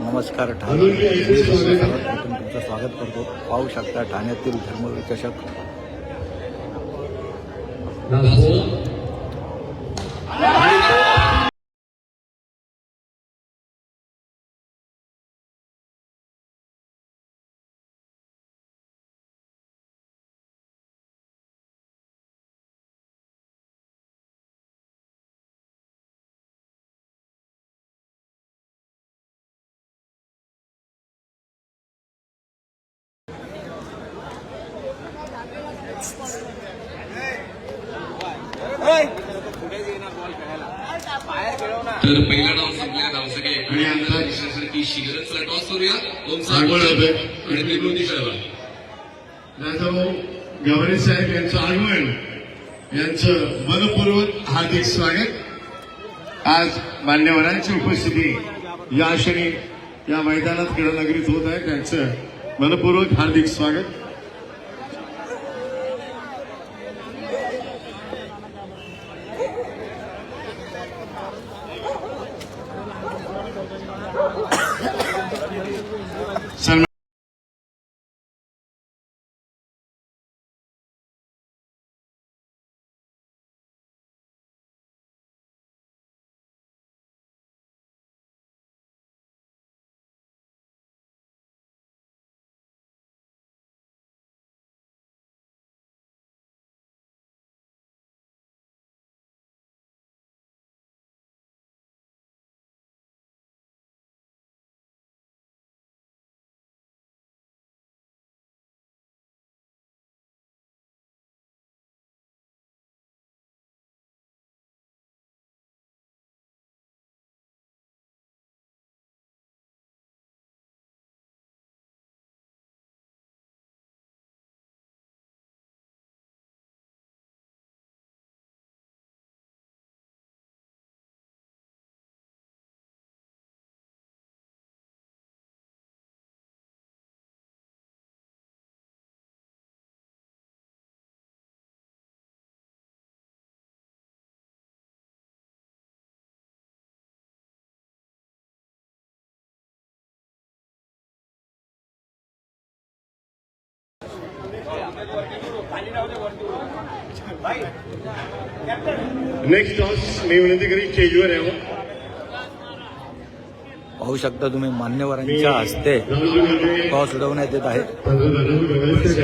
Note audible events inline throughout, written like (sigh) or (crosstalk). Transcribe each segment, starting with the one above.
नमस्कार ठाणे. तुमचं स्वागत करतो. पाहू शकता ठाण्यातील धर्मवीर साहेब आणि त्रिकोण दिशाला राजाभाऊ गवारे साहेब यांचं आगमन यांचं मनपूर्वक हार्दिक स्वागत. आज मान्यवरांची उपस्थिती या क्षणी या मैदानात क्रीडानगरीत होत आहे त्यांचं मनपूर्वक हार्दिक स्वागत. नेक्स्ट टॉस मी विनंती करीन स्टेजवर यावं. पाहू शकता तुम्ही मान्यवरांच्या हस्ते टॉस उडवण्यात येत आहे. पंतप्रधान बघायचं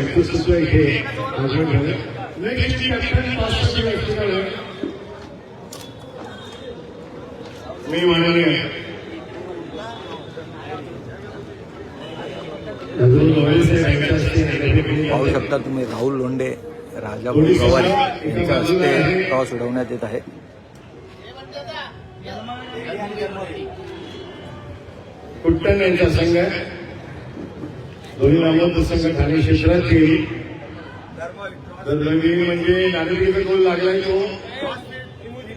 पाहू शकता तुम्ही राहुल लोंडे राजा गवारे यांच्या हस्ते टॉस उडवण्यात येत आहे. कुट्टन यांचा संघ दोन्ही नामवंत संघ ठाणे म्हणजे नागरिक गोल लागलाय तो.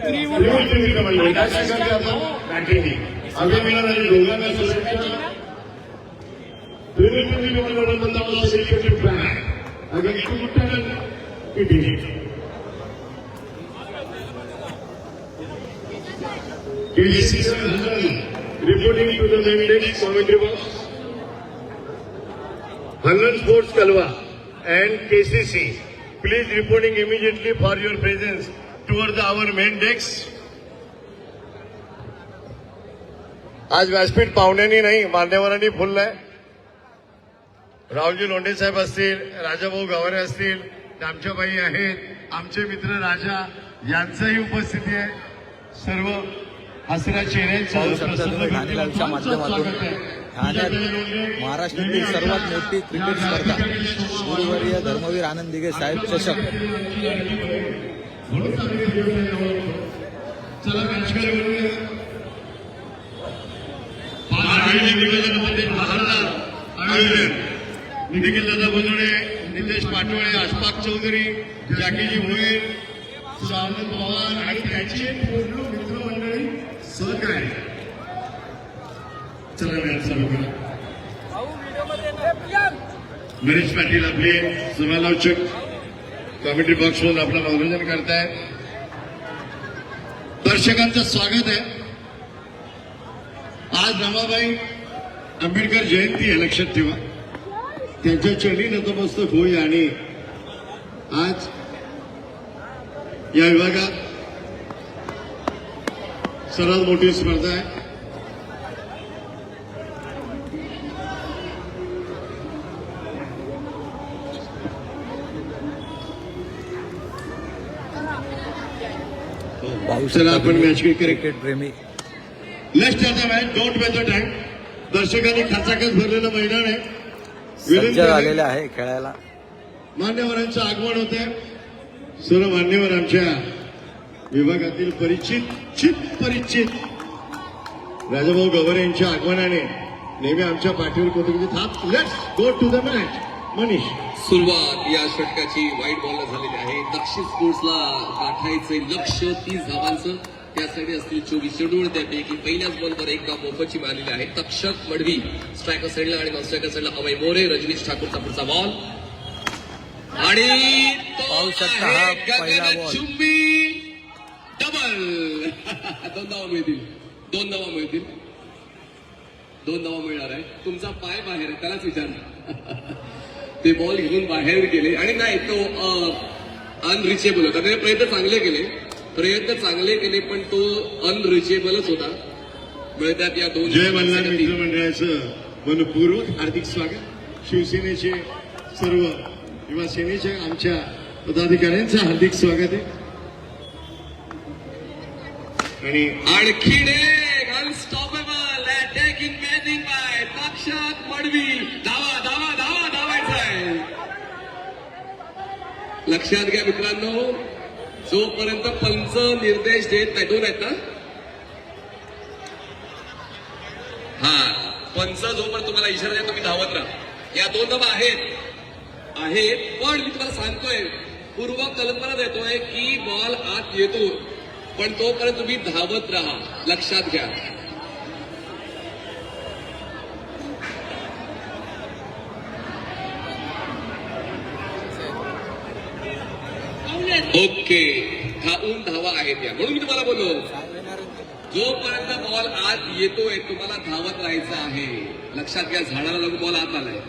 त्रिमूर्ती मित्र मंडळ त्या संघाचे आपण बॅटिंग अभिनंदन दोघांना शुभेच्छा. सेलिब्रेटेड प्लॅन अगेन्स्ट कुट्टन पीटीने KGC 700 reporting to the main commentary box. Hangan Sports Kalwa and KCC, please reporting immediately for your presence towards our main desk. आज व्यासपीठ पाहुण्यांनी नाही मान्यवरांनी फुललंय राहुलजी लोंढे साहेब असतील राजाभाऊ गवारे असतील दामच्याबाई आहेत आमचे मित्र राजा यांचंही उपस्थिती आहे. सर्व हसऱ्या चेहऱ्यांचं पाहू शकता तुम्ही प्रसन्न ठाणे लाईव्हच्या माध्यमातून. ठाण्यात महाराष्ट्रातील सर्वात मोठी क्रिकेट स्पर्धा. गुरुवर्य धर्मवीर आनंद दिघे साहेब चषक. चला निखिल दादा बोजडे नितेश पाटोळे अशफाक चौधरी जॅकीजी भोईर सावंत पवार आणि त्यांचे पूर्ण मित्रमंडळी सहकार्य. चला चालू करा गणेश पाटील आपले समालोचक कॉमेंट्री बॉक्समधून आपलं मनोरंजन करतायत दर्शकांचं स्वागत आहे. आज रमाबाई आंबेडकर जयंती आहे लक्षात ठेवा. त्यांच्या चरणी नतमस्तक होई आणि आज या विभागात सर्वात मोठी स्पर्धा आहे. चला आपण match क्रिकेट- प्रेमी. The match don't waste the time दर्शकांनी खचाखच भरलेलं मैदान आहे. सज्ज झालेले आहे. खेळायला. मान्यवरांचं आगमन होत सर्व मान्यवर आमच्या विभागातील परिचित चित परिचित. राजाभाऊ गवरे यांच्या आगमनाने नेहमी आमच्या पाठीवर कोणती थाप let's go to the match Manish. सुरुवात या षटकाची वाईट बॉल झालेली आहे. दक्षिण स्पोर्ट्सला गाठायचे लक्ष तीस धावांचं. त्यासाठी असतील चोवीस चेंडूळ त्यापैकी पहिल्याच बॉलवर एक काम मोफतची मिळालेली आहे. तक्षक मडवी स्ट्रायकर साईडला आणि नॉन स्ट्रायकर साईडला अभय मोरे रजनीश ठाकूरचा पुढचा बॉल आणि. गगनचुंबी. डबल (laughs) दोन धावा मिळतील. दोन धावा मिळतील. दोन धावा मिळणार आहे. तुमचा पाय बाहेर आहे त्यालाच विचार (laughs) ते बॉल घेऊन बाहेर गेले. आणि नाही तो अनरिचेबल होता. त्याने प्रयत्न चांगले केले. प्रयत्न चांगले केले पण तो अनरिचेबलच होता. मिळतात या दोन जय मल्हार मित्रमंडळाचं मनपूर्वक हार्दिक स्वागत. शिवसेनेचे सर्व युवा सेनेच्या आमच्या पदाधिकाऱ्यांचं हार्दिक स्वागत आहे. आणि आणखीन एक unstoppable attacking matching by Takshak Madvi धावा धावा धावा धावायचा आहे. लक्षात घ्या मित्रांनो जोपर्यंत पंच निर्देश देत नाही दोन आहेत ना? हा पंच जोपर्यंत तुम्हाला इशारा द्या तुम्ही धावत राहा. या दोन धावा आहेत. आहेत पण मी तुम्हाला सांगतोय पूर्व कल्पना देतोय की बॉल आत येतो पण तोपर्यंत तुम्ही धावत राहा. लक्षात घ्या. ओके. धावून धावा आहेत या म्हणून मी तुम्हाला बोललो. जोपर्यंत बॉल आत येतोय तुम्हाला धावत राहायचं आहे. लक्षात घ्या झाडाला लागून बॉल आत आलाय.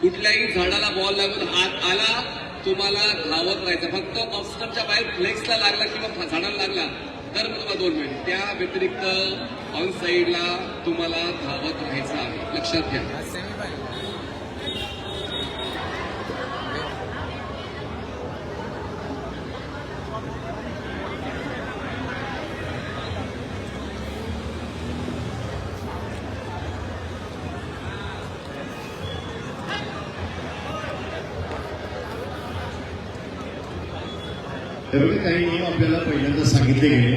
कुठल्याही झाडाला बॉल लागून आत आला तुम्हाला धावत राहायचं. फक्त ऑप्शनच्या बाहेर फ्लेक्सला लागला किंवा झाडाला लागला तर तुम्हाला दोन मिनिट. त्या व्यतिरिक्त ऑन साईडला तुम्हाला धावत राहायचं आहे. लक्षात घ्या. सर्व काही नियम आपल्याला पहिल्यांदा सांगितले गेले.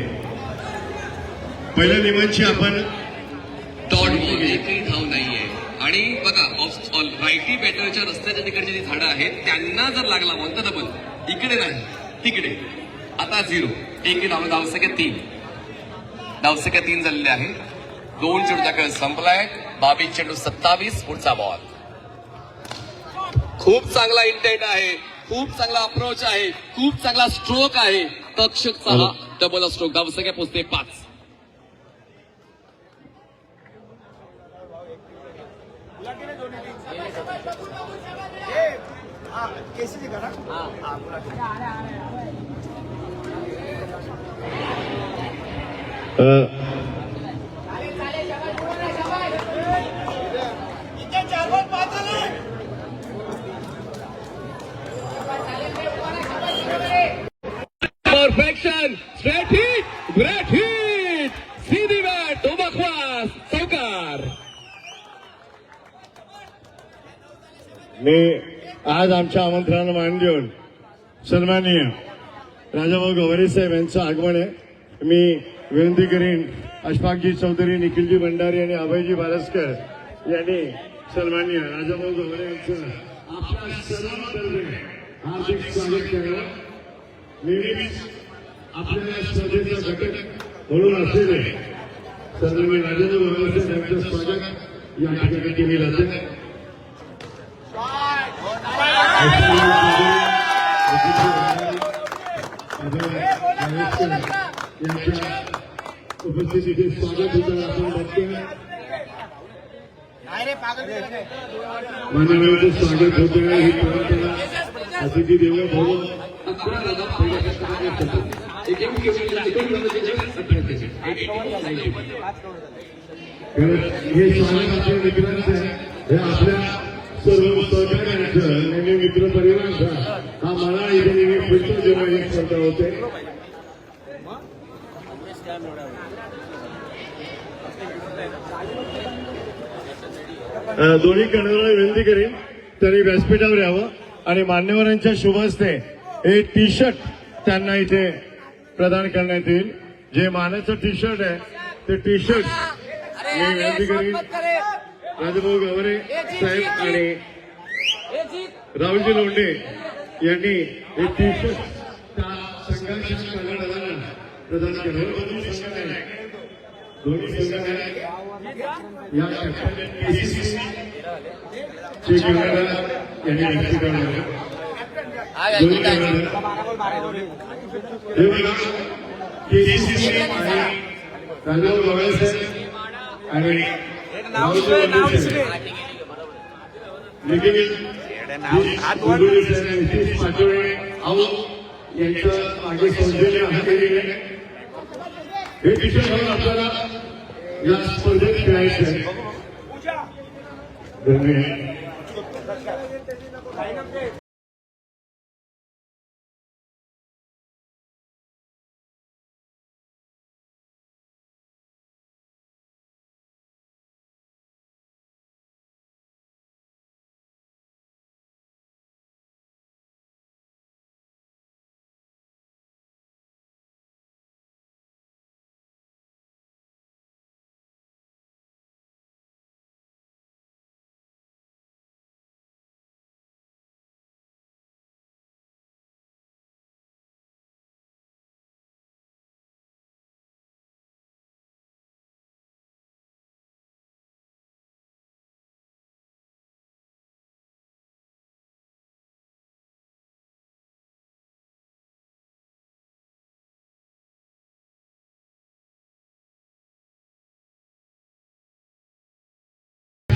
पहिल्या नियमांची आपण डॉट बॉल एकही धाव नाहीये. आणि बघा रायटी बॅटरच्या रस्त्याच्या तिकडची जी झाडं आहेत त्यांना जर लागला बॉल तर डबल इकडे नाही तिकडे. आता झिरो एक धाव धावसंख्या तीन. धावसंख्या तीन झालेले आहे दोन चेंडूचा खेळ संपलाय. बावीस चेंडू सत्तावीस पुढचा बॉल खूप चांगला इंटेंट आहे. खूप चांगला अप्रोच आहे. खूप चांगला स्ट्रोक आहे. तक्षकचा हा. डबल स्ट्रोक धावसंख्या पोचते. पाच. Perfection straight hit great hit सीधी बॅट उबकवास चौकार! मी आज आमच्या आमंत्रणाला मान देऊन सन्माननीय राजाभाऊ गवारे साहेब यांचं आगमन आहे. मी विनंती करीन अशफाकजी चौधरी निखिलजी भंडारी आणि अभयजी बारसकर यांनी सन्माननीय राजाभाऊ गवारे यांचं आपल्या सर्वांतर्फे हार्दिक स्वागत केलं. नेहमीच आपल्या या स्पर्धेचा घटक म्हणून असलेले सन्माननीय राजेंद्र गवारे यांचं स्वागत या ठिकाणी केले जाते. यांच्या उपस्थितीचे स्वागत होतं आपण बघतोय मानवाचं स्वागत होतं ही परंपरा अतिथी देव भव खरंच हे स्वागत आपल्या हे आपल्या सर्व सहकार्यांचं नेहमी मित्र परिवारांचा हा मला इथे नेहमी फिरतो जेव्हा एक स्पर्धा होते दोन्ही कणाला विनंती करेन त्यांनी व्यासपीठावर यावं. आणि मान्यवरांच्या शुभ हस्ते हे टी शर्ट त्यांना इथे प्रदान करण्यात येईल. जे मानाचं टी शर्ट आहे ते टी शर्ट मी विनंती करीन. राजभाऊ गवरे साहेब आणि राहुलजी लोंढे यांनी हे टी शर्ट प्रदान केलं. दोन्ही. या यांनी यावं. दोन्ही कर्णधार हे बघा केसीसी आणि हे विषय आपल्याला या स्पर्धेत खेळायचे धन्यवाद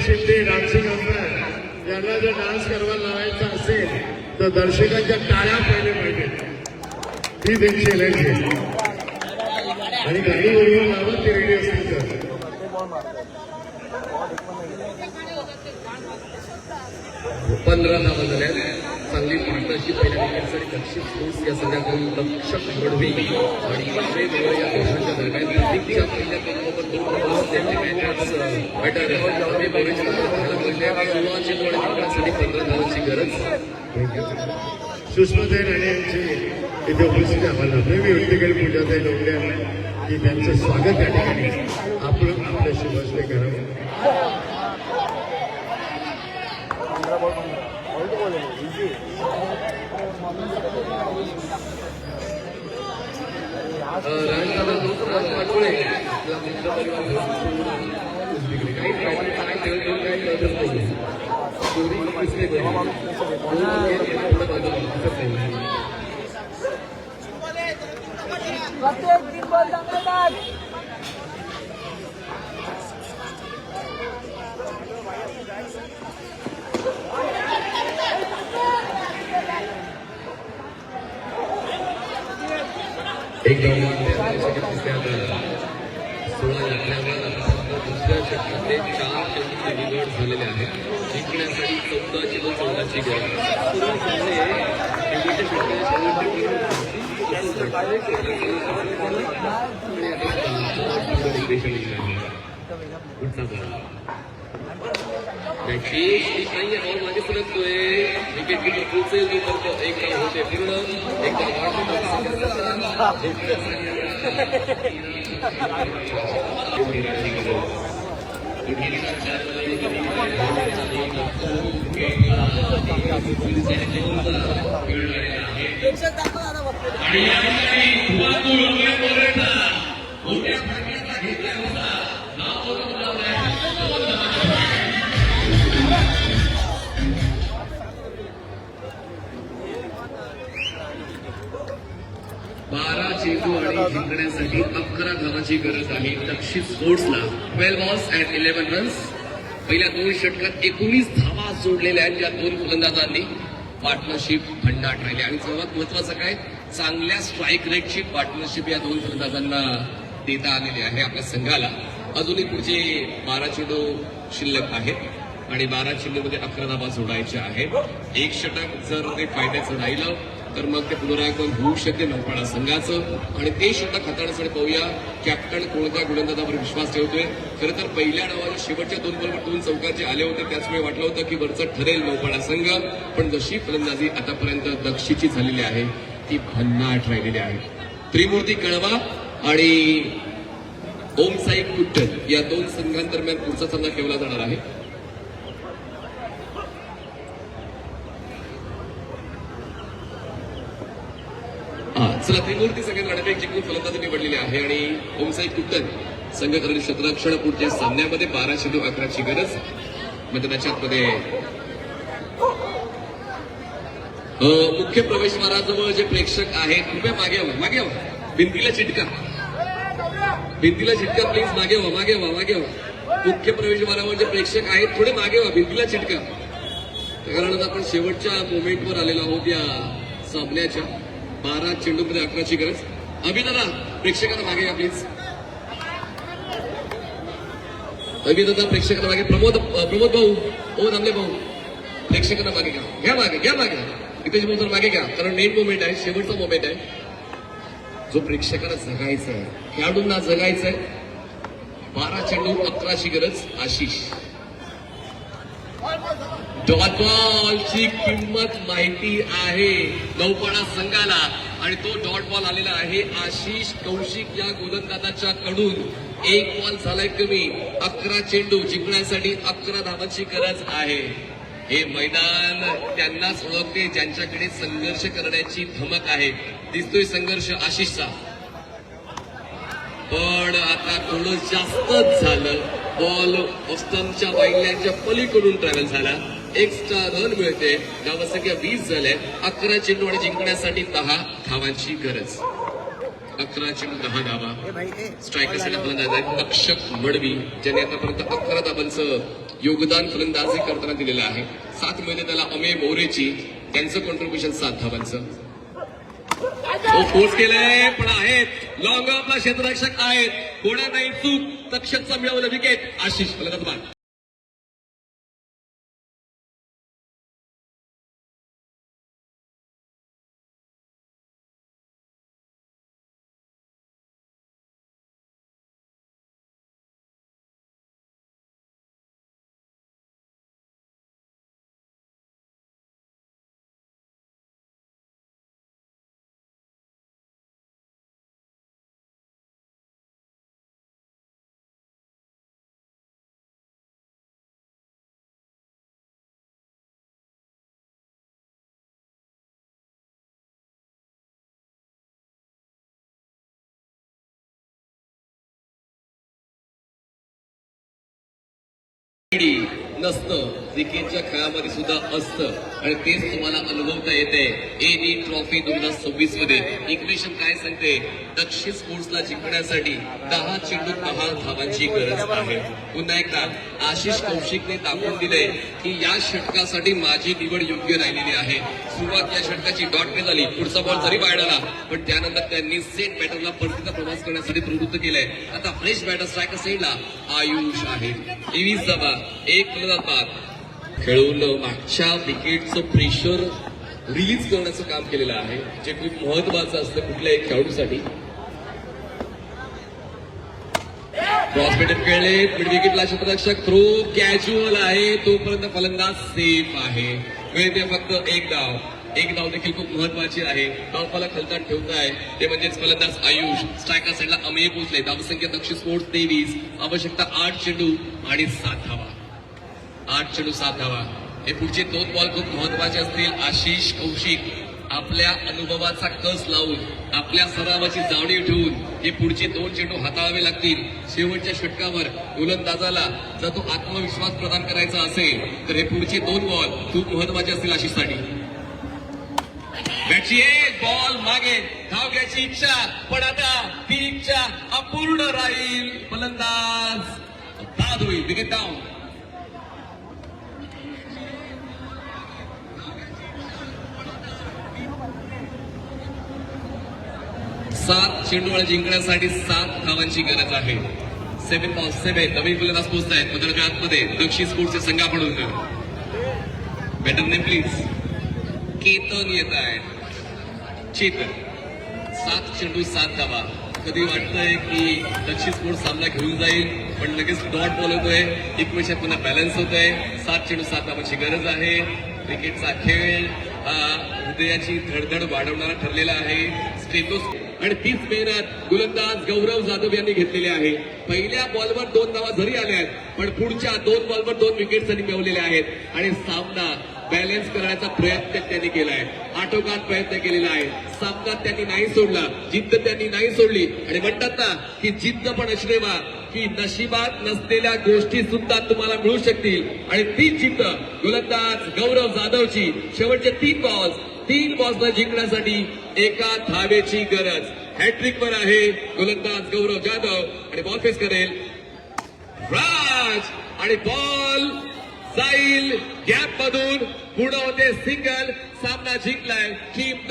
शिंदे डान्सिंग अंपायर यांना जर डान्स करायला लावायचा असेल तर दर्शकांच्या टाळ्या पहिले पाहिजे ही त्यांची एनर्जी आणि गाडी बरोबर लावत ते रेडी असतील तर. पंधरा धावा झाल्या चांगली पार्टनरशिप पहिल्या विकेटसाठी दक्षिण स्पोर्ट्स या संघाकडून रक्षक गडवी आणि कांबळे गवळे या दरम्यान पहिल्या क्रमांकावर दोन बॅटर जिंकण्यासाठी पंधरा धावांची गरज. सुषमाताई राणे यांची इथे उपस्थिती आम्हाला लाभली. मी पूजा करेन पूजाताई की त्यांचं स्वागत या ठिकाणी आपण आपल्याशी बसले करावं. राजदादा लोकराज पाटोळे काही काही एक सोळा लागल्यावर दुसऱ्या षटकातले चार चेंडूची निवड झालेले आहेत जिंकण्यासाठी चौदा चेंडू चौदाची गरज पुढचा बॉल नक्कीच नाही बॉल मागे सरकतोय विकेट किपर पोहोचेल तोपर्यंत एक डाव होते पूर्ण एक डाव प्रेक्षक दाखवा दादा बघतो चेंडू आणि जिंकण्यासाठी अकरा धावाची गरज आहे. दक्षिण स्पोर्ट्सला twelve balls and eleven runs पहिल्या दोन षटकात एकोणीस धावा जोडलेल्या आहेत या दोन फलंदाजांनी. पार्टनरशिप भंडाट राहिली. आणि सर्वात महत्वाचं काय? चांगल्या स्ट्राईक रेटची पार्टनरशिप या दोन फलंदाजांना देता आलेली आहे आपल्या संघाला. अजूनही पुढचे बारा चेंडू शिल्लक आहेत. आणि बारा चेंडूमध्ये अकरा धाबा जोडायच्या आहेत. एक षटक जर ते फायद्याचं राहिलं तर मग ते पुनरागमन होऊ शकते नौपाडा संघाचं. आणि ते षटक हाताळण्यासाठी पाहूया. कॅप्टन कोणत्या गोलंदाजावर विश्वास ठेवतोय? खरं तर पहिल्या डावाच्या शेवटच्या दोन बरोबर दोन चौकाचे आले होते. त्याच वेळी वाटलं होतं की वरचं ठरेल नौपाडा संघ. पण जशी फलंदाजी आतापर्यंत दक्षिची झालेली आहे ती भन्नाट राहिलेली आहे. त्रिमूर्ती कळवा आणि ओम साई कुट्टल या दोन संघांदरम्यान पुढचा सामना खेळला जाणार आहे. चला त्रिमूर्ती सगळ्यात नाणेफेक जिंकून फलंदाजी निवडलेली आहे आणि ओमसाई कुट्टन संघ करेल क्षेत्ररक्षण पुढच्या सामन्यामध्ये बारा चेंडू अकराची गरज मैदानाच्या आतमध्ये अ, मुख्य प्रवेशद्वाराजवळ जे प्रेक्षक आहेत कृपया मागे व्हा मागे व्हा. भिंतीला चिटका. भिंतीला चिटका प्लीज मागे व्हा मागे व्हा मागे व्हा. मुख्य प्रवेशद्वारावर जे प्रेक्षक आहेत थोडे मागे व्हा भिंतीला चिटका. कारण आपण शेवटच्या मोमेंटवर आलेलो आहोत या सामन्याच्या. बारा चेंडूमध्ये अकराची गरज. अभिदादा प्रेक्षकांना मागे या प्लीज अभिदादा प्रेक्षकांना मागे. प्रमोद प्रमोद भाऊ ओ दामले भाऊ. प्रेक्षकांना मागे घ्या. घ्या मागे घ्या मागे. नितेश भाऊ मागे घ्या. कारण मेन मोमेंट आहे शेवटचा मोमेंट आहे. जो प्रेक्षकांना जगायचा आहे खेळाडूंना जगायचंय बारा चेंडू अकराची गरज आशिष. डॉटबॉलची किंमत माहिती आहे नौपणा संघाला. आणि तो डॉट बॉल आलेला आहे. आशिष कौशिक या गोलंदाजाच्या कडून. एक बॉल झालाय कमी. अकरा चेंडू जिंकण्यासाठी अकरा धावांची गरज आहे. हे मैदान त्यांनाच ओळखते ज्यांच्याकडे संघर्ष करण्याची धमक आहे. दिसतोय संघर्ष आशिषचा. पण आता थोडं जास्तच झालं. बॉल ऑस्टनच्या वाईल्यांच्या पलीकडून ट्रॅव्हल झाला. एक्स्ट्रा रन मिळते. धावसंख्या वीस झाल्या. अकरा चेंडू आणि जिंकण्यासाठी दहा धावांची गरज. अकरा चेंडू दहा धावा. स्ट्रायकरसाठी फलंदाज आहेत अक्षक मडवी ज्यांनी आतापर्यंत अकरा धावांचं योगदान फलंदाजी करताना दिलेलं आहे. सात मिळते त्याला अमेय मोरेची. त्यांचं कॉन्ट्रीब्युशन सात धावांचं. फोर्स केलंय पण आहेत. लॉंग आपला क्षेत्ररक्षक आहेत. कोणा नाही चूक. तक्षकचा मिळवलं विकेट आशिष फलंदाज नसतं. क्रिकेटच्या खेळामध्ये सुद्धा असतं. आणि तेच तुम्हाला अनुभवता येते एनी ट्रॉफी दोन हजार सव्वीसमध्ये. इक्वेशन काय सांगते? दक्षिण स्पोर्ट्सला जिंकण्यासाठी दहा चेंडू दहा धावांची गरज आहे. पुन्हा एकदा आशिष कौशिकने दाखवून दिले की या षटकासाठी माझी निवड योग्य राहिलेली आहे. सुरुवात या षटकाची डॉट ने झाली. पुढचा बॉल जरी बाहेर आला पण त्यानंतर त्यांनी सेट बॅटरला परतीचा प्रवास करण्यासाठी प्रवृत्त केलंय. आता फ्रेश बॅटर स्ट्रायकर साईडला आयुष आहे. तेवीस धावा एक फलंदाज खेळवलं. खेळून मागच्या विकेटचं प्रेशर रिलीज करण्याचं काम केलेलं आहे. जे खूप महत्वाचं असतं कुठल्याही खेळाडूसाठी. क्रॉस खेळले. मिड विकेटला क्षेत्ररक्षक थ्रो कॅज्युअल आहे. तोपर्यंत फलंदाज सेफ आहे. मिळते फक्त एक डाव. एक डाव देखील खूप महत्वाची आहे. डावफाला खलतान ठेवताय ते म्हणजेच फलंदाज आयुष. स्ट्रायकर साईडला अमेय पोहोचले धावसंख्या दक्षिण स्पोर्ट्स तेवीस. आवश्यकता आठ चेंडू आणि सात धावा. आठ चेंडू सात धावा हे पुढचे दोन बॉल खूप महत्त्वाचे असतील. आशिष कौशिक आपल्या अनुभवाचा कस लावून आपल्या सरावाची जाणीव ठेवून हे पुढचे दोन चेंडू हाताळावे लागतील. शेवटच्या षटकावर गोलंदाजाला जर तो आत्मविश्वास प्रदान करायचा असेल तर हे पुढचे दोन बॉल खूप महत्त्वाचे असतील आशिषसाठी. बॅटची एक बॉल मागे. धाव घ्यायची इच्छा पण आता ती इच्छा अपूर्ण राहील फलंदाज. बाद होईल विकेट डाऊन सात चेंडूळ जिंकण्यासाठी सात धावांची गरज आहे. सेव्हन बॉल सेव्हन नवीन फलंदाज पोहोचत आहेत मतदाराच्या आतमध्ये दक्षिण स्पोर्ट्सचे संघाकडून बॅटर नेम प्लीज केतन येत आहे चेतन. सात चेंडू सात धावा. कधी वाटतंय की दक्षिण स्पोर्ट सामना घेऊन जाईल? पण लगेच डॉट बॉल होतोय. एकमेकात पुन्हा बॅलन्स होत आहे सात चेंडू सात धावांची गरज आहे. क्रिकेटचा खेळ हा हृदयाची धडधड वाढवणारा ठरलेला आहे. स्टेटोस आणि तीच मेहनत गोलंदाज गौरव जाधव यांनी घेतलेली आहे. पहिल्या बॉलवर दोन धावा जरी आल्या आहेत पण पुढच्या दोन बॉलवर दोन विकेट त्यांनी मिळवलेल्या आहेत. आणि सामना बॅलन्स करण्याचा प्रयत्न त्यांनी केला आहे आटोकात प्रयत्न केलेला आहे. सामना त्यांनी नाही सोडला जिद्द त्यांनी नाही सोडली. आणि म्हणतात ना की जिद्द पण अश्रेवा की नशिबात नसलेल्या गोष्टी सुद्धा तुम्हाला मिळू शकतील. आणि ती जिद्द गोलंदाज गौरव जाधवची. शेवटचे तीन बॉल्स तीन बॉसला जिंकण्यासाठी एका धावेची गरज. हॅट्रिक वर आहे गोलंदाज गौरव जाधव आणि बॉल फेस करेल राज. आणि बॉल जाईल गॅप मधून. पुढं होते सिंगल सामना जिंकलाय टीम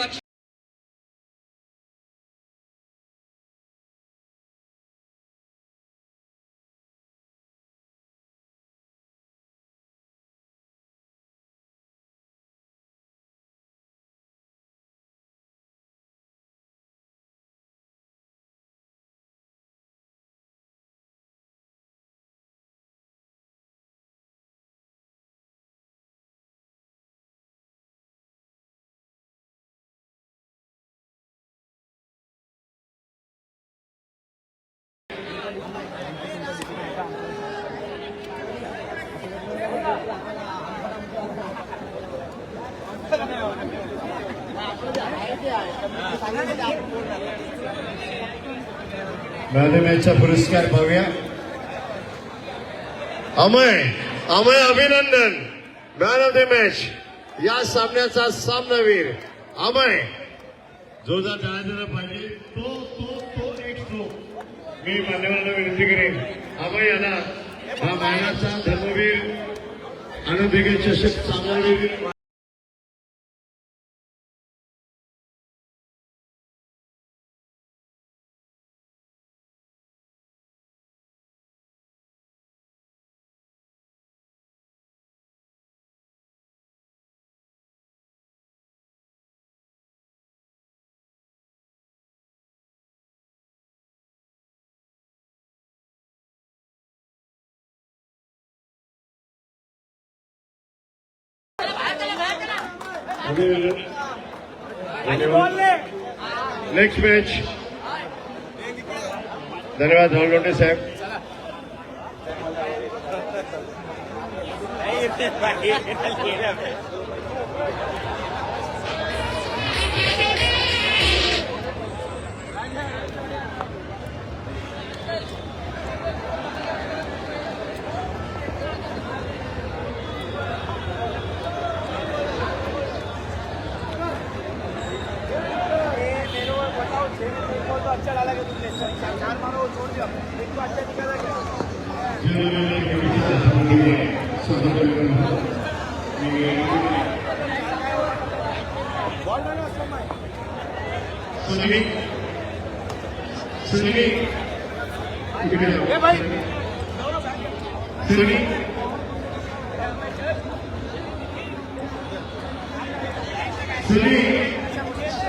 दक्षिण पुरस्कार पाहूया. अमय अमय अभिनंदन. मॅन ऑफ द मॅच या सामन्याचा सामनावीर अमय जो जा टाळायला पाहिजे तो तो तो एक तो मी मान्यवरांना विनंती करेन. अमय याला हा महिन्याचा धर्मवीर आनंद चषक सामनावीर नेक्स्ट मॅच धन्यवाद हॉलोटे साहेब. (laughs) (laughs)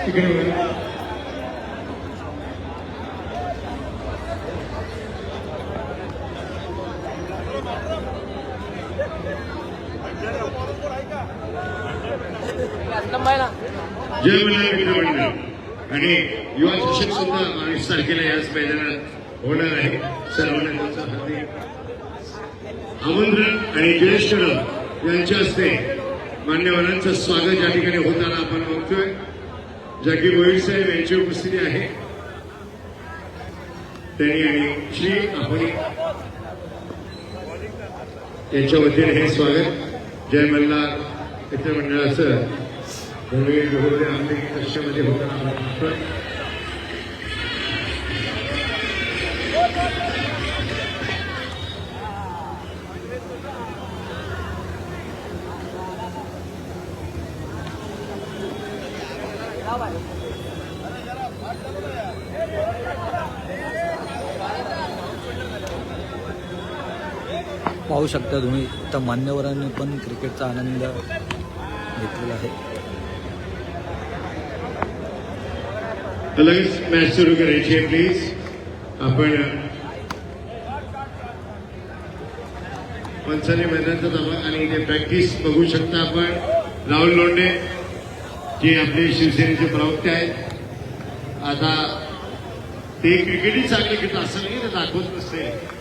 ఇక్కడ जय मल्हार आणि युवा शिक्षक सुद्धा बावीस तारखेला याच मैदानात होणार आहे. सर्वांना त्यांचं हार्दिक आमंत्रण आणि ज्येष्ठ यांच्या हस्ते मान्यवरांचं स्वागत या ठिकाणी होताना आपण बघतोय. जाकी गोविंद साहेब यांची उपस्थिती आहे. त्यांनी आणि श्री आपण यांच्या वतीने हे स्वागत जय मल्हार मित्रमंडळाचं धर्मवीर कक्षामध्ये पाहू शकता तुम्ही तर मान्यवरांनी पण क्रिकेटचा आनंद घेतलेला आहे. तर लगेच मॅच सुरू करायची आहे प्लीज आपण पंचाने महिन्यातच आहोत आणि इथे प्रॅक्टिस बघू शकता आपण. राहुल लोंडे जे आपले शिवसेनेचे प्रवक्ते आहेत. आता ते क्रिकेटही चांगले खेळत असं नाही ना दाखवत नसते.